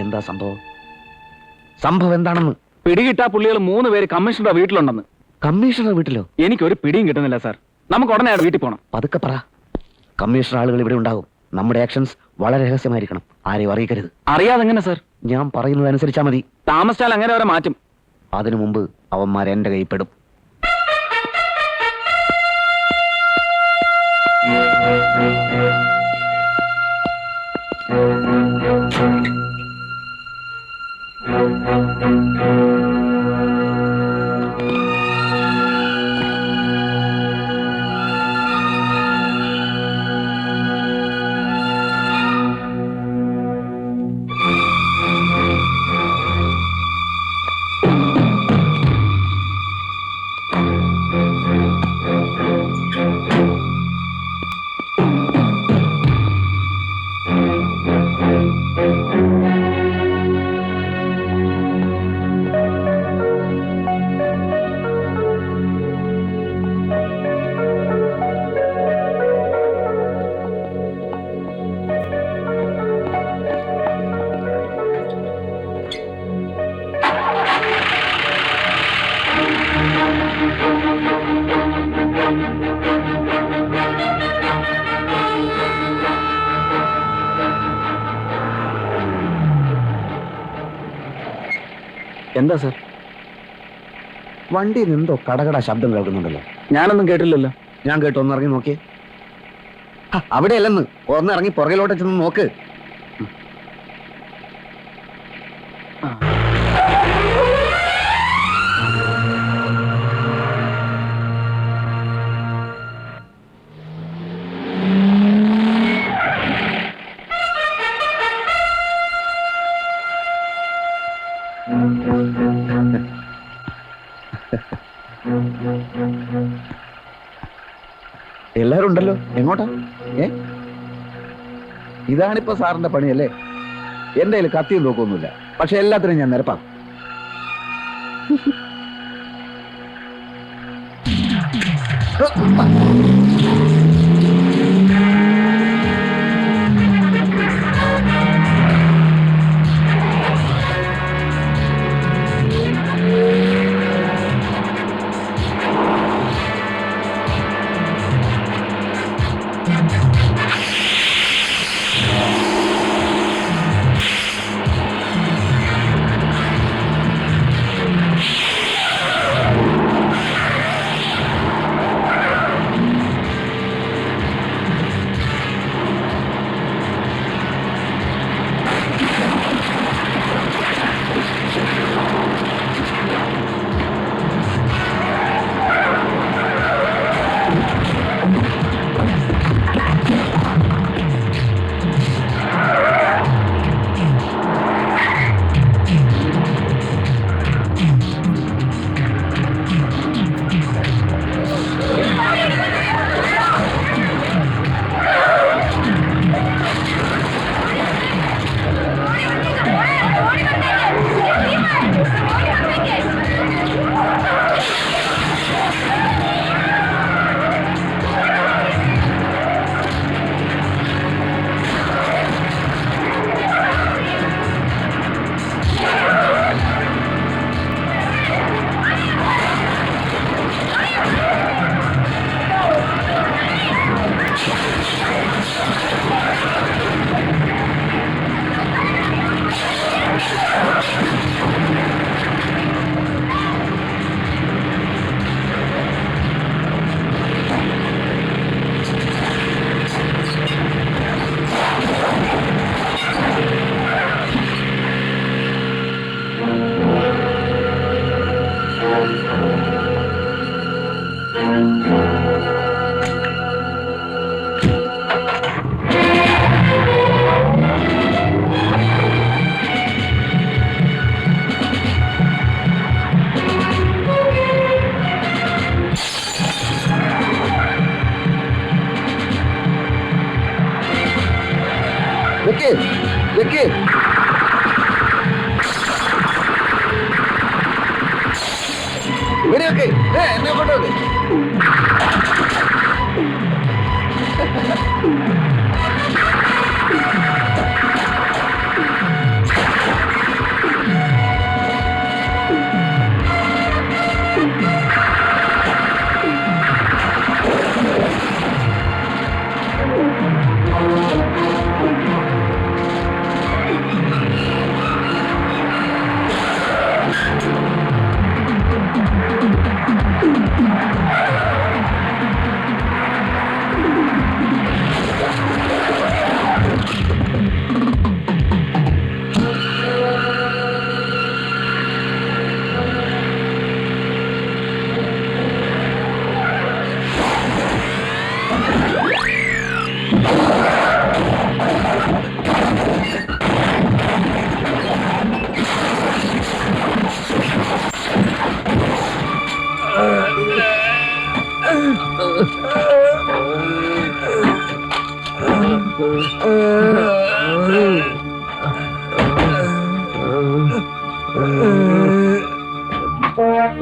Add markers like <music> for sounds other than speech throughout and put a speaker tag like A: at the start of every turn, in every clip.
A: എന്താ സംഭവം? സംഭവം എന്താണെന്ന്?
B: പിടികിട്ടാ പുള്ളികൾ മൂന്ന് പേര് കമ്മീഷണറുടെ വീട്ടിലുണ്ടെന്ന്.
A: കമ്മീഷണർ വീട്ടിലോ?
B: എനിക്കൊരു പിടിയും കിട്ടുന്നില്ല സാർ. നമുക്ക് ഉടനെ വീട്ടിൽ പോകണം
A: പതുക്കെ പറ. കമ്മീഷണർ ആളുകൾ ഇവിടെ ഉണ്ടാകും നമ്മുടെ ആക്ഷൻസ് വളരെ രഹസ്യമായിരിക്കണം. ആരെയും അറിയിക്കരുത്.
B: അറിയാതെ എങ്ങനെ സാർ?
A: ഞാൻ പറയുന്നത് അനുസരിച്ചാ മതി.
B: താമസിച്ചാൽ അങ്ങനെ അവരെ മാറ്റും.
A: അതിനു മുമ്പ് അവന്മാർ എന്റെ കൈ പെടും.
B: എന്താ സർ?
A: വണ്ടിയിൽ എന്തോ കടകട ശബ്ദം കേൾക്കുന്നുണ്ടല്ലോ.
B: ഞാനൊന്നും കേട്ടില്ലല്ലോ.
A: ഞാൻ കേട്ടു ഒന്ന് ഇറങ്ങി നോക്കിയേ. അവിടെ അവിടെയല്ലെന്ന് ഒന്ന് ഇറങ്ങി പുറകിലോട്ട് ചെന്ന് നോക്ക്. എല്ലാരും ഉണ്ടല്ലോ എങ്ങോട്ടാ? ഏ? ഇതാണിപ്പോ സാറിന്റെ പണിയല്ലേ? എന്റെ കയ്യിൽ കത്തിയും നോക്കൊന്നുമില്ല പക്ഷെ എല്ലാത്തിനും ഞാൻ നിരപ്പാം. <laughs> വെക്ക് വെക്ക് വെടിവെക്ക് ഏ എന്നെ കൊണ്ടുവെക്ക്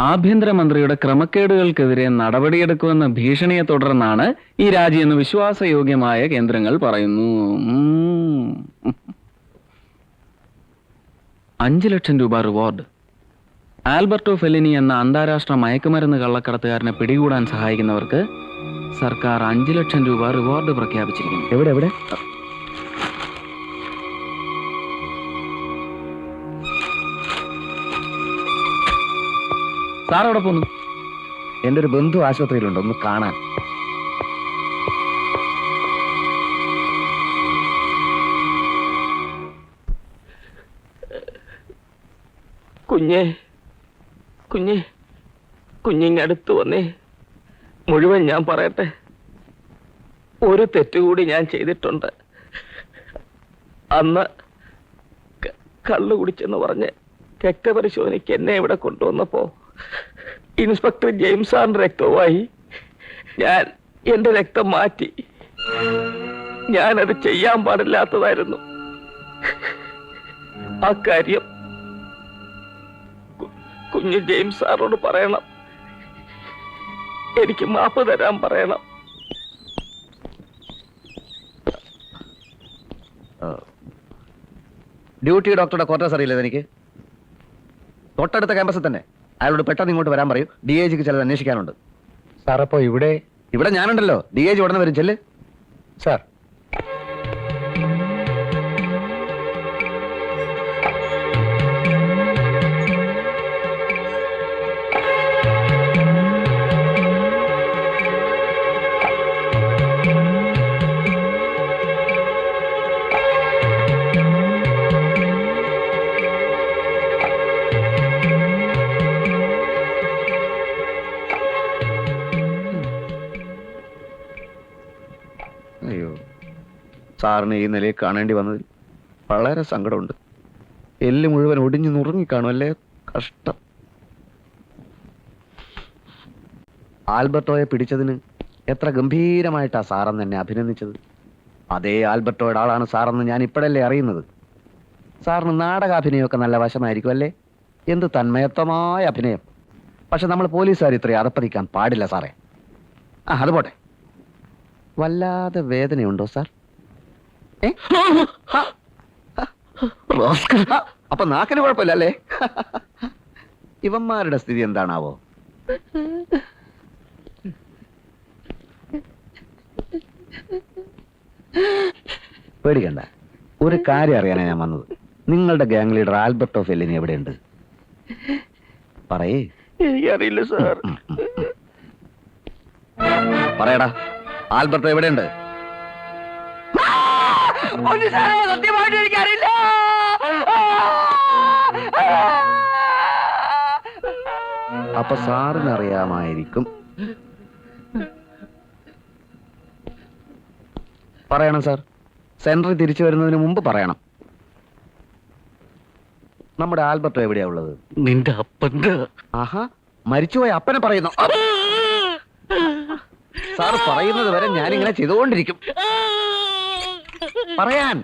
B: ആഭ്യന്തരമന്ത്രിയുടെ ക്രമക്കേടുകൾക്കെതിരെ നടപടിയെടുക്കുമെന്ന ഭീഷണിയെ തുടർന്നാണ് ഈ രാജിയെന്ന് വിശ്വാസയോഗ്യമായ കേന്ദ്രങ്ങൾ പറയുന്നു. അഞ്ചു ലക്ഷം രൂപ റിവാർഡ്. ആൽബർട്ടോ ഫെലിനി എന്ന അന്താരാഷ്ട്ര മയക്കുമരുന്ന് കള്ളക്കടത്തുകാരനെ പിടികൂടാൻ സഹായിക്കുന്നവർക്ക് സർക്കാർ അഞ്ച് ലക്ഷം രൂപ റിവാർഡ് പ്രഖ്യാപിച്ചിരിക്കുന്നു.
A: എവിടെ എവിടെ?
B: സാർ പോന്നു.
A: എന്റെ ഒരു ബന്ധു ആശുപത്രിയിലുണ്ട് ഒന്ന് കാണാൻ.
C: കുഞ്ഞെ കുഞ്ഞെ കുഞ്ഞിങ്ങടുത്ത് വന്നേ. മുഴുവൻ ഞാൻ പറയട്ടെ. ഒരു തെറ്റുകൂടി ഞാൻ ചെയ്തിട്ടുണ്ട്. അന്ന് കള്ളു കുടിച്ചെന്ന് പറഞ്ഞ് രക്തപരിശോധനയ്ക്ക് എന്നെ ഇവിടെ കൊണ്ടുവന്നപ്പോ ഇൻസ്പെക്ടർ ജെയിംസ് സാറിന്റെ രക്തവുമായി ഞാൻ എന്റെ രക്തം മാറ്റി. ഞാനത് ചെയ്യാൻ പാടില്ലാത്തതായിരുന്നു. ആ കാര്യം കുഞ്ഞ് ജെയിംസ് സാറോട് പറയണം. എനിക്ക് മാപ്പ് തരാൻ പറയണം.
A: ഡ്യൂട്ടി ഡോക്ടറുടെ ക്വാർട്ടേഴ്സ് അറിയില്ലേ എനിക്ക് തൊട്ടടുത്ത ക്യാമ്പസിൽ തന്നെ. അയാളോട് പെട്ടെന്ന് ഇങ്ങോട്ട് വരാൻ പറയൂ. ഡി എ ജിക്ക് ചിലത് അന്വേഷിക്കാനുണ്ട്.
D: സാർ അപ്പോ ഇവിടെ?
A: ഇവിടെ ഞാനുണ്ടല്ലോ. ഡി എ ജി ഉടനെ വരും. ചെല്ല്.
D: സാർ
A: അയ്യോ. സാറിന് ഈ നിലയിൽ കാണേണ്ടി വന്നതിൽ വളരെ സങ്കടമുണ്ട്. എല്ല് മുഴുവൻ ഒടിഞ്ഞു നുറുങ്ങി കാണുമല്ലേ കഷ്ടം. ആൽബർട്ടോയെ പിടിച്ചതിന് എത്ര ഗംഭീരമായിട്ടാ സാറെന്ന് എന്നെ അഭിനന്ദിച്ചത്. അതേ ആൽബർട്ടോയുടെ ആളാണ് സാറെന്ന് ഞാൻ ഇപ്പോഴല്ലേ അറിയുന്നത്. സാറിന് നാടകാഭിനയമൊക്കെ നല്ല വശമായിരിക്കും അല്ലേ? എന്ത് തന്മയത്വമായ അഭിനയം. പക്ഷെ നമ്മൾ പോലീസുകാർ ഇത്രയും അറപ്പതിക്കാൻ പാടില്ല സാറേ. ആ അത് പോട്ടെ. വല്ലാതെ വേദനയുണ്ടോ സാർ. <laughs> അപ്പൊ നാക്കിന് കുഴപ്പമില്ല അല്ലേ ഇവന്മാരുടെ സ്ഥിതി എന്താണാവോ? പേടിക്കണ്ട. ഒരു കാര്യം അറിയാനാ ഞാൻ വന്നത്. നിങ്ങളുടെ ഗ്യാങ് ലീഡർ ആൽബർട്ടോ ഫെല്ലിനി എവിടെയുണ്ട്? പറയേ.
C: എനിക്കറിയില്ല സാർ.
A: പറയടാ. ആൽബർട്ടോ എവിടെയുണ്ട്?
C: സത്യമായിട്ട് എനിക്കറിയില്ല.
A: അപ്പൊ സാറിന് അറിയാമായിരിക്കും പറയണം സാർ. സെൻട്രൽ തിരിച്ചു വരുന്നതിന് മുമ്പ് പറയണം. നമ്മുടെ ആൽബർട്ടോ എവിടെയാ ഉള്ളത്?
C: നിന്റെ അപ്പന്റെ
A: ആഹാ മരിച്ചുപോയ അപ്പനെ പറയുന്നു. <laughs> സാർ പറയുന്നത് വരെ ഞാനിങ്ങനെ ചെയ്തുകൊണ്ടിരിക്കും. പറയാൻ.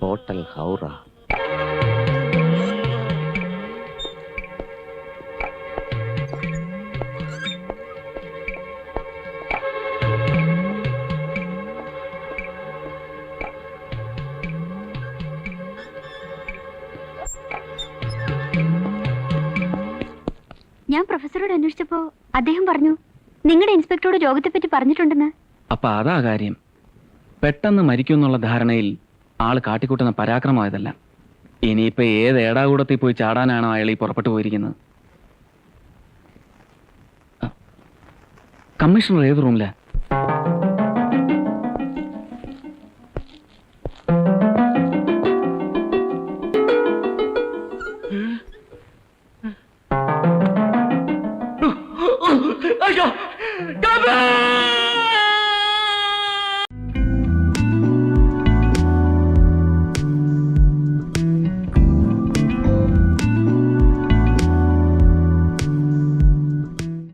A: ഹോട്ടൽ ഹൗറ.
E: ഞാൻ അന്വേഷിച്ചപ്പോ അദ്ദേഹം പറഞ്ഞു നിങ്ങളുടെ ഇൻസ്പെക്ടറോട് രോഗത്തെപ്പറ്റി പറഞ്ഞിട്ടുണ്ടെന്ന്.
B: അപ്പൊ അതാ കാര്യം. പെട്ടെന്ന് മരിക്കും എന്നുള്ള ധാരണയിൽ ആൾ കാട്ടിക്കൂട്ടുന്ന പരാക്രമമായതല്ല. ഇനിയിപ്പോ ഏത് ഏടാകൂടത്തിൽ പോയി ചാടാനാണോ അയാൾ ഈ പുറപ്പെട്ടു പോയിരിക്കുന്നത്. കമ്മീഷണർ ഏത് റൂമിലാ?